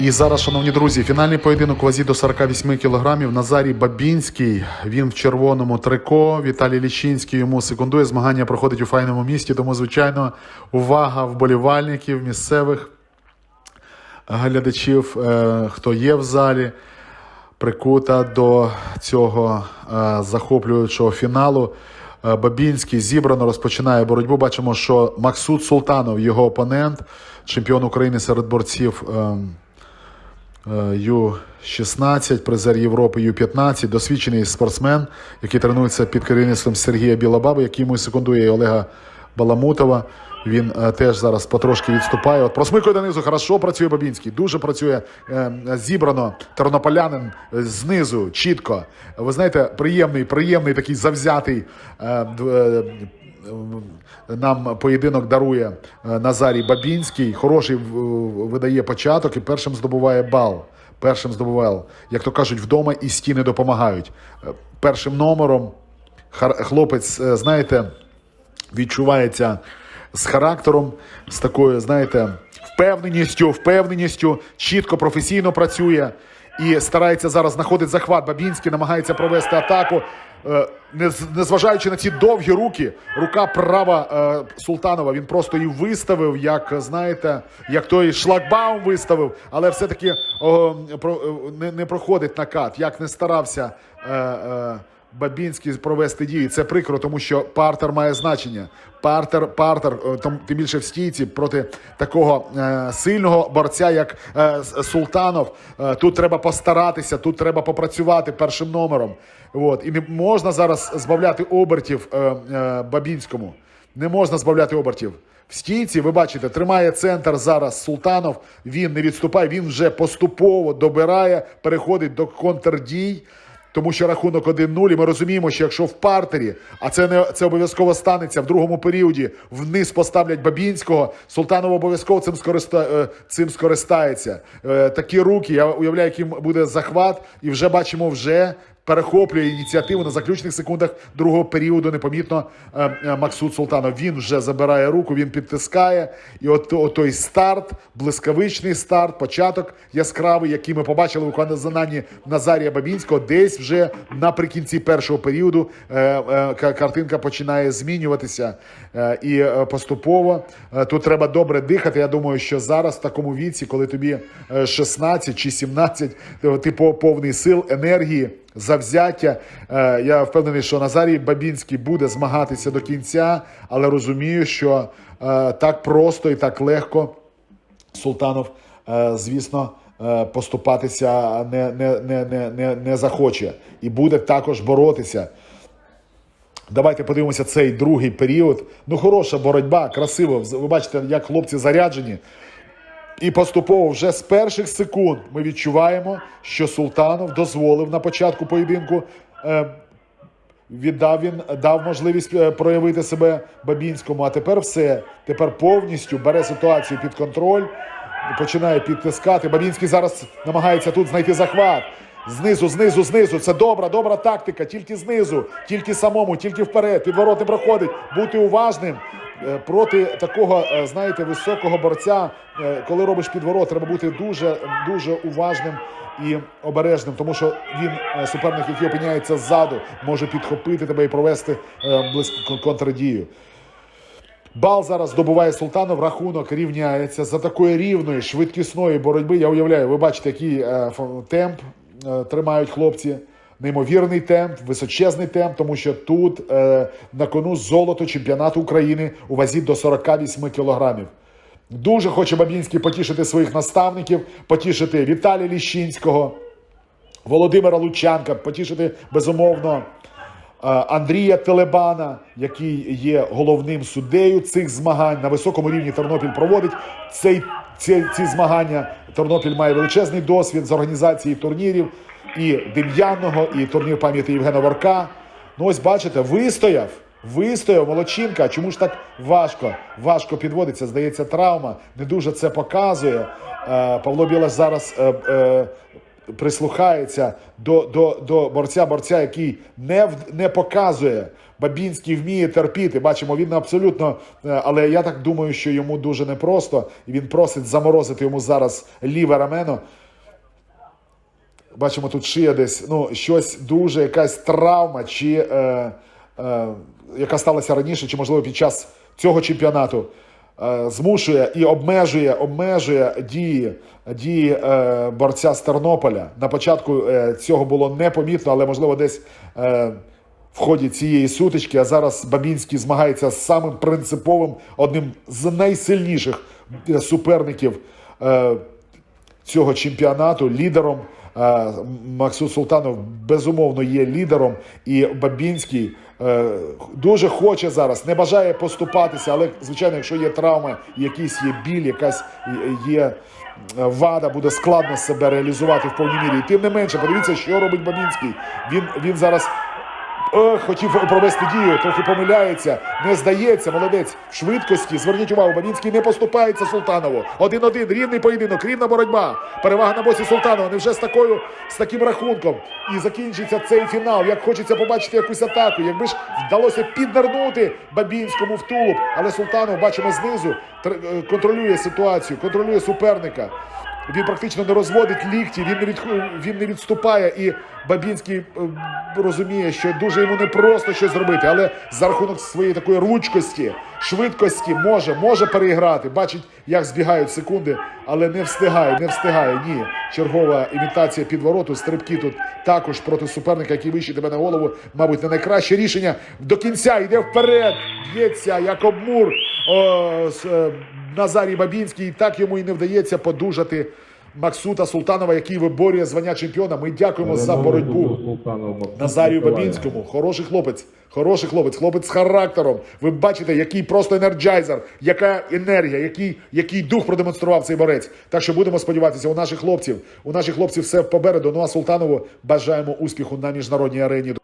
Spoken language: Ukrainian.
І зараз, шановні друзі, фінальний поєдинок вазі до 48 кілограмів. Назарій Бабінський. Він в червоному трико. Віталій Лічинський йому секундує. Змагання проходить у файному місті. Тому, звичайно, увага вболівальників місцевих глядачів, е, хто є в залі, прикута до цього е, захоплюючого фіналу. Е, Бабінський зібрано розпочинає боротьбу. Бачимо, що Максут Султанов, його опонент, чемпіон України серед борців ем, Ю-16, призер Європи Ю-15, досвідчений спортсмен, який тренується під керівництвом Сергія Білобаби, який йому секундує Олега Баламутова. Він е, теж зараз потрошки відступає. От просмикує донизу, хорошо працює Бабінський, дуже працює е, зібрано тернополянин е, знизу, чітко. Ви знаєте, приємний, приємний такий завзятий. Е, е, нам поєдинок дарує е, Назарій Бабінський. Хороший видає початок і першим здобуває бал. Першим здобуває, як то кажуть, вдома і стіни допомагають. Е, Першим номером хлопець, е, знаєте, відчувається з характером, з такою, знаєте, впевненістю, впевненістю, чітко, професійно працює і старається зараз знаходити захват. Бабінський намагається провести атаку. Е, Незважаючи на ці довгі руки, рука права е, Султанова, він просто її виставив, як знаєте, як той шлагбаум виставив, але все-таки е, не, проходить накат. Як не старався Бабінський провести дії. Це прикро, тому що партер має значення. Партер, партер, е, тим більше в стійці проти такого е, сильного борця, як е, Султанов. Е, тут треба постаратися, тут треба попрацювати першим номером. От. І не можна зараз збавляти обертів е, е, Бабінському. Не можна збавляти обертів. В стійці, ви бачите, тримає центр зараз Султанов. Він не відступає, він вже поступово добирає, переходить до контрдій. Тому що рахунок 1-0, і ми розуміємо, що якщо в партері, а це не це обов'язково станеться в другому періоді, вниз поставлять Бабінського, Султанов обов'язково цим скориста, е, цим скористається. Е, Такі руки, я уявляю, яким буде захват, і вже бачимо, вже перехоплює ініціативу на заключних секундах другого періоду. Непомітно е, е, Максут Султанов. Він вже забирає руку, він підтискає. І от, от той старт, блискавичний старт, початок яскравий, який ми побачили у виконанні Назарія Бабінського, десь вже наприкінці першого періоду е, ка- картинка починає змінюватися. І поступово тут треба добре дихати. Я думаю, що зараз в такому віці, коли тобі е, 16 чи 17, ти- ти по- повний сил, енергії. Завзяття. Е, Я впевнений, що Назарій Бабінський буде змагатися до кінця, але розумію, що е, так просто і так легко Султанов, е, звісно, поступатися не, не, не, не, не, не захоче і буде також боротися. Давайте подивимося цей другий період. Ну, хороша боротьба, красиво. Ви бачите, як хлопці заряджені. І поступово вже з перших секунд ми відчуваємо, що Султанов дозволив на початку поєдинку. Е, віддав він дав можливість е, проявити себе Бабінському. А тепер все. Тепер повністю бере ситуацію під контроль, починає підтискати. Бабінський зараз намагається тут знайти захват. Знизу, знизу, знизу. Це добра, добра тактика. Тільки знизу, тільки самому, тільки вперед. Підворот не проходить. Бути уважним. Е, Проти такого, е, знаєте, високого борця, е, коли робиш підворот, треба бути дуже дуже уважним і обережним, тому що він суперник, який опиняється ззаду, може підхопити тебе і провести близько контрдію. Бал зараз здобуває Султанов, рахунок рівняється за такої рівної швидкісної боротьби. Я уявляю, ви бачите, який е, темп тримають хлопці. Неймовірний темп, височезний темп, тому що тут е, на кону золото чемпіонату України у вазі до 48 кілограмів. Дуже хоче Бабінський потішити своїх наставників, потішити Віталія Ліщинського, Володимира Лучанка, потішити безумовно е, Андрія Телебана, який є головним суддею цих змагань на високому рівні Тернопіль проводить цей, ці, ці змагання. Тернопіль має величезний досвід з організації турнірів і Дем'янного, і турнір пам'яті Євгена Ворка. Ну ось бачите, вистояв. Вистояв молодчинка. Чому ж так важко? Важко підводиться. Здається, травма не дуже це показує. Е, Павло Білаш зараз е, е, прислухається до, до, до борця, борця, який не, не показує. Бабінський вміє терпіти. Бачимо, він абсолютно. е, Але я так думаю, що йому дуже непросто. І він просить заморозити йому зараз ліве рамено. Бачимо, тут шия десь ну, щось дуже, якась травма, чи е, е, яка сталася раніше, чи можливо під час цього чемпіонату. Е, Змушує і обмежує, обмежує дії, дії е, борця з Тернополя. На початку е, цього було непомітно, але можливо десь в ході цієї сутички. А зараз Бабінський змагається з самим принциповим, одним з найсильніших суперників е, цього чемпіонату лідером. Максут Султанов безумовно є лідером, і Бабінський е, дуже хоче зараз, не бажає поступатися, але звичайно, якщо є травма, якийсь є біль, якась є е, вада, буде складно себе реалізувати в повній мірі. І тим не менше, подивіться, що робить Бабінський. Він, він зараз Е, хотів провести дію, трохи помиляється, не здається, молодець в швидкості. Зверніть увагу, Бабінський не поступається Султанову. Один-один, рівний поєдинок, рівна боротьба. Перевага на боці Султанова. Невже з такою з таким рахунком? І закінчиться цей фінал. Як хочеться побачити якусь атаку. Якби ж вдалося піднирнути Бабінському в тулуб, але Султанов бачимо знизу, е, контролює ситуацію, контролює суперника. Він практично не розводить лікті, він не від, він не відступає. І Бабінський е, розуміє, що дуже йому непросто щось зробити, але за рахунок своєї такої ручкості, швидкості може, може переіграти. Бачить, як збігають секунди, але не встигає, не встигає. Ні. Чергова імітація підвороту, стрибки тут також проти суперника, який вищий тебе на голову. Мабуть, не найкраще рішення. До кінця йде вперед, б'ється як обмур. О, е, Назарій Бабінський, і так йому і не вдається подужати Максута Султанова, який виборює звання чемпіона. Ми дякуємо за боротьбу. Назарію Бабінському. Хороший хлопець. Хороший хлопець, хлопець з характером. Ви бачите, який просто енерджайзер, яка енергія, який, який дух продемонстрував цей борець. Так що будемо сподіватися, у наших хлопців, у наших хлопців все попереду. Ну а Султанову бажаємо успіху на міжнародній арені.